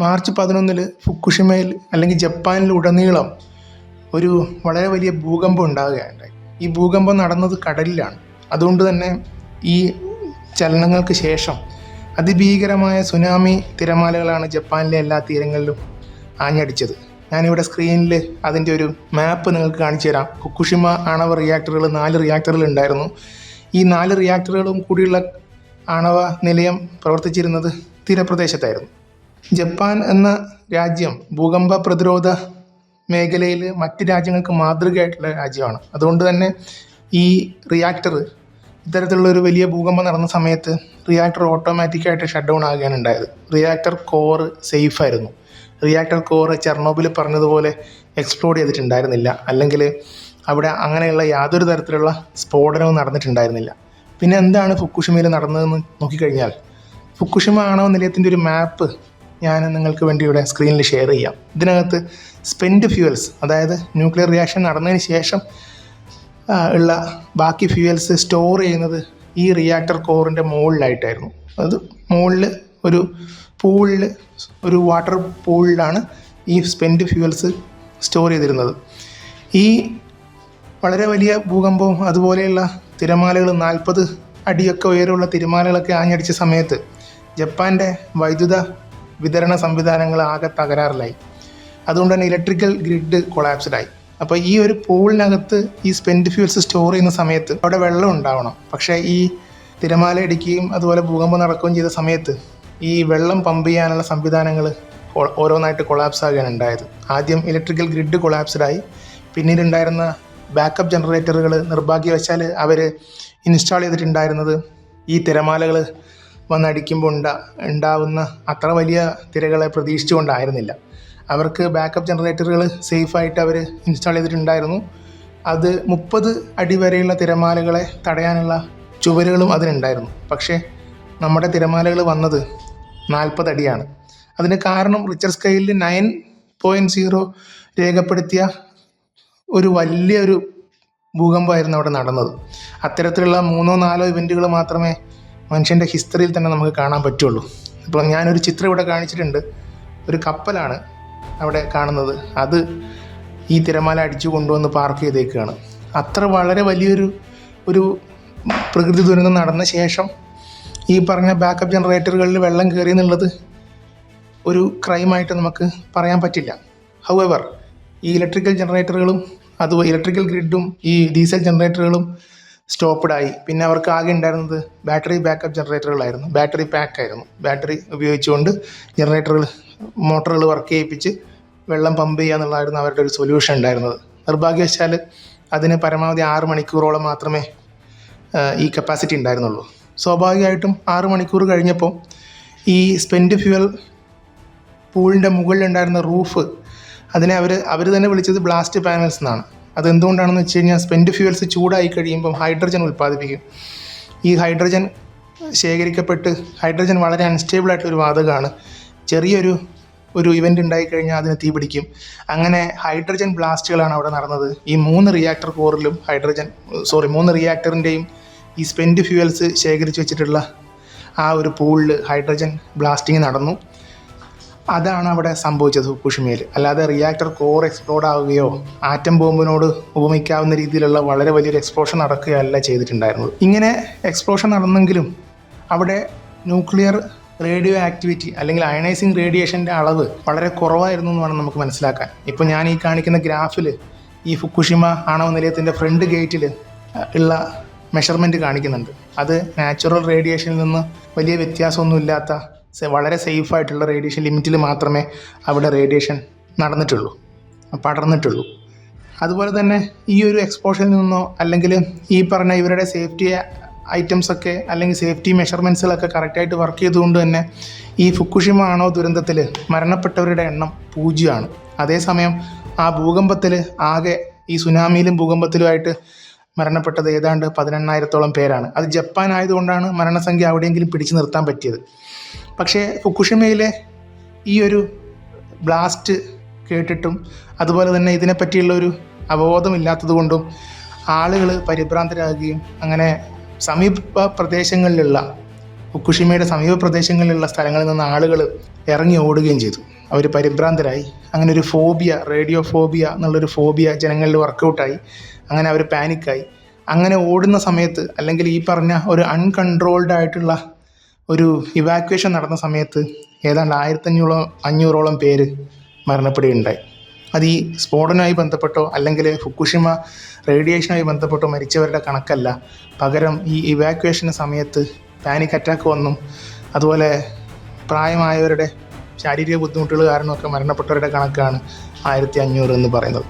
March പതിനൊന്നിൽ ഫുക്കുഷിമയിൽ അല്ലെങ്കിൽ ജപ്പാനിൽ ഉടനീളം ഒരു വളരെ വലിയ ഭൂകമ്പം ഉണ്ടാകുകയുണ്ടായി. ഈ ഭൂകമ്പം നടന്നത് കടലിലാണ്. അതുകൊണ്ട് തന്നെ ഈ ചലനങ്ങൾക്ക് ശേഷം അതിഭീകരമായ സുനാമി തിരമാലകളാണ് ജപ്പാനിലെ എല്ലാ തീരങ്ങളിലും ആഞ്ഞടിച്ചത്. ഞാനിവിടെ സ്ക്രീനിൽ അതിന്റെ ഒരു മാപ്പ് നിങ്ങൾക്ക് കാണിച്ചു തരാം. കുക്കുഷിമ ആണവ റിയാക്ടറുകൾ നാല് റിയാക്ടറുകൾ ഉണ്ടായിരുന്നു. ഈ നാല് റിയാക്ടറുകളും കൂടിയുള്ള ആണവ നിലയം പ്രവർത്തിച്ചിരുന്നത് തീരപ്രദേശത്തായിരുന്നു. ജപ്പാൻ എന്ന രാജ്യം ഭൂകമ്പ പ്രതിരോധ മേഖലയിൽ മറ്റ് രാജ്യങ്ങൾക്ക് മാതൃകയായിട്ടുള്ള രാജ്യമാണ്. അതുകൊണ്ട് തന്നെ ഈ റിയാക്ടർ ഇത്തരത്തിലുള്ള ഒരു വലിയ ഭൂകമ്പം നടന്ന സമയത്ത് റിയാക്ടർ ഓട്ടോമാറ്റിക്കായിട്ട് ഷട്ട് ഡൗൺ ആകുകയാണ് ഉണ്ടായത് റിയാക്ടർ കോർ സേഫ് ആയിരുന്നു. റിയാക്ടർ കോർ ചെർണോബിൽ പറഞ്ഞതുപോലെ എക്സ്പ്ലോഡ് ചെയ്തിട്ടുണ്ടായിരുന്നില്ല. അല്ലെങ്കിൽ അവിടെ അങ്ങനെയുള്ള യാതൊരു തരത്തിലുള്ള സ്ഫോടനവും നടന്നിട്ടുണ്ടായിരുന്നില്ല. പിന്നെ എന്താണ് ഫുക്കുഷിമയിൽ നടന്നതെന്ന് നോക്കിക്കഴിഞ്ഞാൽ ഫുക്കുഷിമ ആണവ നിലയത്തിന്റെ ഒരു മാപ്പ് ഞാൻ നിങ്ങൾക്ക് വേണ്ടി ഇവിടെ സ്ക്രീനിൽ ഷെയർ ചെയ്യാം. ഇതിനകത്ത് സ്പെൻഡ് ഫ്യൂവൽസ് അതായത് ന്യൂക്ലിയർ റിയാക്ഷൻ നടന്നതിന് ശേഷം ഉള്ള ബാക്കി ഫ്യൂവൽസ് സ്റ്റോർ ചെയ്യുന്നത് ഈ റിയാക്ടർ കോറിന്റെ മുകളിലായിട്ടായിരുന്നു. അത് മുകളിൽ ഒരു പൂളിൽ ഒരു വാട്ടർ പൂളിലാണ് ഈ സ്പെൻഡ് ഫ്യൂവൽസ് സ്റ്റോർ ചെയ്തിരുന്നത്. ഈ വളരെ വലിയ ഭൂകമ്പവും അതുപോലെയുള്ള തിരമാലകൾ നാൽപ്പത് അടിയൊക്കെ ഉയരമുള്ള തിരമാലകളൊക്കെ ആഞ്ഞടിച്ച സമയത്ത് ജപ്പാന്റെ വൈദ്യുത വിതരണ സംവിധാനങ്ങൾ ആകെ തകരാറിലായി. അതുകൊണ്ട് തന്നെ ഇലക്ട്രിക്കൽ ഗ്രിഡ് കൊളാപ്സ്ഡായി അപ്പോൾ ഈ ഒരു പൂളിനകത്ത് ഈ സ്പെൻഡ് ഫ്യൂൽസ് സ്റ്റോർ ചെയ്യുന്ന സമയത്ത് അവിടെ വെള്ളം ഉണ്ടാവണം. പക്ഷേ ഈ തിരമാല ഇടിക്കുകയും അതുപോലെ ഭൂകമ്പം നടക്കുകയും ചെയ്ത സമയത്ത് ഈ വെള്ളം പമ്പ് ചെയ്യാനുള്ള സംവിധാനങ്ങൾ ഓരോന്നായിട്ട് കൊളാപ്സ് ആകുകയാണ് ഉണ്ടായത്. ആദ്യം ഇലക്ട്രിക്കൽ ഗ്രിഡ് കൊളാപ്സ്ഡായി പിന്നീട് ഉണ്ടായിരുന്ന ബാക്കപ്പ് ജനറേറ്ററുകൾ നിർഭാഗ്യവശാൽ അവർ ഇൻസ്റ്റാൾ ചെയ്തിട്ടുണ്ടായിരുന്നത് ഈ തിരമാലകൾ വന്നടിക്കുമ്പോൾ ഉണ്ടാ ഉണ്ടാവുന്ന അത്ര വലിയ തിരകളെ പ്രതീക്ഷിച്ചുകൊണ്ടായിരുന്നില്ല. അവർക്ക് ബാക്കപ്പ് ജനറേറ്ററുകൾ സേഫായിട്ട് അവർ ഇൻസ്റ്റാൾ ചെയ്തിട്ടുണ്ടായിരുന്നു. അത് മുപ്പത് അടി വരെയുള്ള തിരമാലകളെ തടയാനുള്ള ചുവരുകളും അതിനുണ്ടായിരുന്നു. പക്ഷേ നമ്മുടെ തിരമാലകൾ വന്നത് നാൽപ്പത് അടിയാണ്. അതിന് കാരണം റിച്ചർ സ്കെയിലിൽ നയൻ പോയിന്റ് സീറോ രേഖപ്പെടുത്തിയ ഒരു വലിയൊരു ഭൂകമ്പമായിരുന്നു അവിടെ നടന്നത്. അത്തരത്തിലുള്ള മൂന്നോ നാലോ ഇവന്റുകൾ മാത്രമേ മനുഷ്യന്റെ ഹിസ്റ്ററിയിൽ തന്നെ നമുക്ക് കാണാൻ പറ്റുള്ളൂ. ഇപ്പോൾ ഞാനൊരു ചിത്രം ഇവിടെ കാണിച്ചിട്ടുണ്ട്. ഒരു കപ്പലാണ് അവിടെ കാണുന്നത്. അത് ഈ തിരമാല അടിച്ചു കൊണ്ടുവന്ന് പാർക്ക് ചെയ്തേക്കുകയാണ് അത്ര വളരെ വലിയൊരു ഒരു പ്രകൃതി ദുരന്തം നടന്ന ശേഷം ഈ പറഞ്ഞ ബാക്കപ്പ് ജനറേറ്ററുകളിൽ വെള്ളം കയറി എന്നുള്ളത് ഒരു ക്രൈമായിട്ട് നമുക്ക് പറയാൻ പറ്റില്ല. ഹൗ എവർ ഈ ഇലക്ട്രിക്കൽ ജനറേറ്ററുകളും അത് ഇലക്ട്രിക്കൽ ഗ്രിഡും ഈ ഡീസൽ ജനറേറ്ററുകളും സ്റ്റോപ്പ്ഡായി പിന്നെ അവർക്ക് ആകെ ഉണ്ടായിരുന്നത് ബാറ്ററി ബാക്കപ്പ് ജനറേറ്ററുകളായിരുന്നു ബാറ്ററി പാക്ക് ആയിരുന്നു. ബാറ്ററി ഉപയോഗിച്ചുകൊണ്ട് ജനറേറ്ററുകൾ മോട്ടറുകൾ വർക്ക് ചെയ്യിപ്പിച്ച് വെള്ളം പമ്പ് ചെയ്യുക എന്നുള്ളതായിരുന്നു അവരുടെ ഒരു സൊല്യൂഷൻ ഉണ്ടായിരുന്നത്. നിർഭാഗ്യവശാൽ അതിന് പരമാവധി ആറ് മണിക്കൂറോളം മാത്രമേ ഈ കപ്പാസിറ്റി ഉണ്ടായിരുന്നുള്ളൂ. സ്വാഭാവികമായിട്ടും ആറ് മണിക്കൂർ കഴിഞ്ഞപ്പോൾ ഈ സ്പെൻഡ് ഫ്യൂവൽ പൂളിന്റെ മുകളിലുണ്ടായിരുന്ന റൂഫ് അതിനെ അവർ അവർ തന്നെ വിളിച്ചത് ബ്ലാസ്റ്റ് പാനൽസ് എന്നാണ്. അതെന്തുകൊണ്ടാണെന്ന് വെച്ച് കഴിഞ്ഞാൽ സ്പെൻഡ് ഫ്യൂവൽസ് ചൂടായി കഴിയുമ്പം ഹൈഡ്രജൻ ഉൽപ്പാദിപ്പിക്കും. ഈ ഹൈഡ്രജൻ ശേഖരിക്കപ്പെട്ട് ഹൈഡ്രജൻ വളരെ അൺസ്റ്റേബിൾ വാതകമാണ്. ചെറിയൊരു ഒരു ഇവന്റ് ഉണ്ടായിക്കഴിഞ്ഞാൽ അതിന് തീ പിടിക്കും. അങ്ങനെ ഹൈഡ്രജൻ ബ്ലാസ്റ്റുകളാണ് അവിടെ നടന്നത്. ഈ മൂന്ന് റിയാക്ടർ കോറിലും ഹൈഡ്രജൻ സോറി മൂന്ന് റിയാക്ടറിന്റെയും ഈ സ്പെൻഡ് ഫ്യൂവൽസ് ശേഖരിച്ച് വെച്ചിട്ടുള്ള ആ ഒരു പൂളിൽ ഹൈഡ്രജൻ ബ്ലാസ്റ്റിംഗ് നടന്നു. അതാണ് അവിടെ സംഭവിച്ചത് ഫുക്കുഷിമയിൽ അല്ലാതെ റിയാക്ടർ കോർ എക്സ്പ്ലോഡ് ആവുകയോ ആറ്റം ബോംബിനോട് ഉപമിക്കാവുന്ന രീതിയിലുള്ള വളരെ വലിയൊരു എക്സ്പ്ലോഷൻ നടക്കുകയല്ല ചെയ്തിട്ടുണ്ടായിരുന്നത്. ഇങ്ങനെ എക്സ്പ്ലോഷൻ നടന്നെങ്കിലും അവിടെ ന്യൂക്ലിയർ റേഡിയോ ആക്ടിവിറ്റി അല്ലെങ്കിൽ അയണൈസിങ് റേഡിയേഷന്റെ അളവ് വളരെ കുറവായിരുന്നു എന്ന് വേണം നമുക്ക് മനസ്സിലാക്കാൻ. ഇപ്പോൾ ഞാൻ ഈ കാണിക്കുന്ന ഗ്രാഫിൽ ഈ ഫുക്കുഷിമ ആണവ നിലയത്തിന്റെ ഫ്രണ്ട് ഗേറ്റിൽ ഉള്ള മെഷർമെന്റ് കാണിക്കുന്നുണ്ട്. അത് നാച്ചുറൽ റേഡിയേഷനിൽ നിന്ന് വലിയ വ്യത്യാസമൊന്നുമില്ലാത്ത വളരെ സേഫ് ആയിട്ടുള്ള റേഡിയേഷൻ ലിമിറ്റിൽ മാത്രമേ അവിടെ റേഡിയേഷൻ നടന്നിട്ടുള്ളൂ പടർന്നിട്ടുള്ളൂ. അതുപോലെ തന്നെ ഈ ഒരു എക്സ്പോഷറിൽ നിന്നോ അല്ലെങ്കിൽ ഈ പറഞ്ഞ ഇവരുടെ സേഫ്റ്റി ഐറ്റംസൊക്കെ അല്ലെങ്കിൽ സേഫ്റ്റി മെഷർമെന്റ്സുകളൊക്കെ കറക്റ്റായിട്ട് വർക്ക് ചെയ്തുകൊണ്ട് തന്നെ ഈ ഫുക്കുഷിമ ആണോ ദുരന്തത്തിൽ മരണപ്പെട്ടവരുടെ എണ്ണം പൂജ്യമാണ്. അതേസമയം ആ ഭൂകമ്പത്തിൽ ആകെ ഈ സുനാമിയിലും ഭൂകമ്പത്തിലുമായിട്ട് മരണപ്പെട്ടത് ഏതാണ്ട് പതിനെണ്ണായിരത്തോളം പേരാണ്. അത് ജപ്പാൻ ആയതുകൊണ്ടാണ് മരണസംഖ്യ അവിടെയെങ്കിലും പിടിച്ചു നിർത്താൻ പറ്റിയത്. പക്ഷേ ഫുക്കുഷിമയിലെ ഈ ഒരു ബ്ലാസ്റ്റ് കേട്ടിട്ടും അതുപോലെ തന്നെ ഇതിനെപ്പറ്റിയുള്ള ഒരു അവബോധമില്ലാത്തത് കൊണ്ടും ആളുകൾ പരിഭ്രാന്തരാകുകയും അങ്ങനെ സമീപ പ്രദേശങ്ങളിലുള്ള ഫുക്കുഷിമയുടെ സമീപ പ്രദേശങ്ങളിലുള്ള സ്ഥലങ്ങളിൽ നിന്ന് ആളുകൾ ഇറങ്ങി ഓടുകയും ചെയ്തു. അവർ പരിഭ്രാന്തരായി. അങ്ങനെ ഒരു ഫോബിയ റേഡിയോ ഫോബിയ എന്നുള്ളൊരു ഫോബിയ ജനങ്ങളിൽ വർക്കൗട്ടായി അങ്ങനെ അവർ പാനിക്കായി. അങ്ങനെ ഓടുന്ന സമയത്ത് അല്ലെങ്കിൽ ഈ പറഞ്ഞ ഒരു അൺകൺട്രോൾഡ് ആയിട്ടുള്ള ഒരു ഇവാക്വേഷൻ നടന്ന സമയത്ത് ഏതാണ്ട് ആയിരത്തഞ്ഞൂറോ അഞ്ഞൂറോളം പേര് മരണപ്പെടുകയുണ്ടായി. അത് ഈ സ്ഫോടനവുമായി ബന്ധപ്പെട്ടോ അല്ലെങ്കിൽ ഫുക്കുഷിമ റേഡിയേഷനുമായി ബന്ധപ്പെട്ടോ മരിച്ചവരുടെ കണക്കല്ല. പകരം ഈ ഇവാക്വേഷന് സമയത്ത് പാനിക് അറ്റാക്ക് വന്നും അതുപോലെ പ്രായമായവരുടെ ശാരീരിക ബുദ്ധിമുട്ടുകൾ കാരണമൊക്കെ മരണപ്പെട്ടവരുടെ കണക്കാണ് ആയിരത്തി അഞ്ഞൂറ് എന്ന് പറയുന്നത്.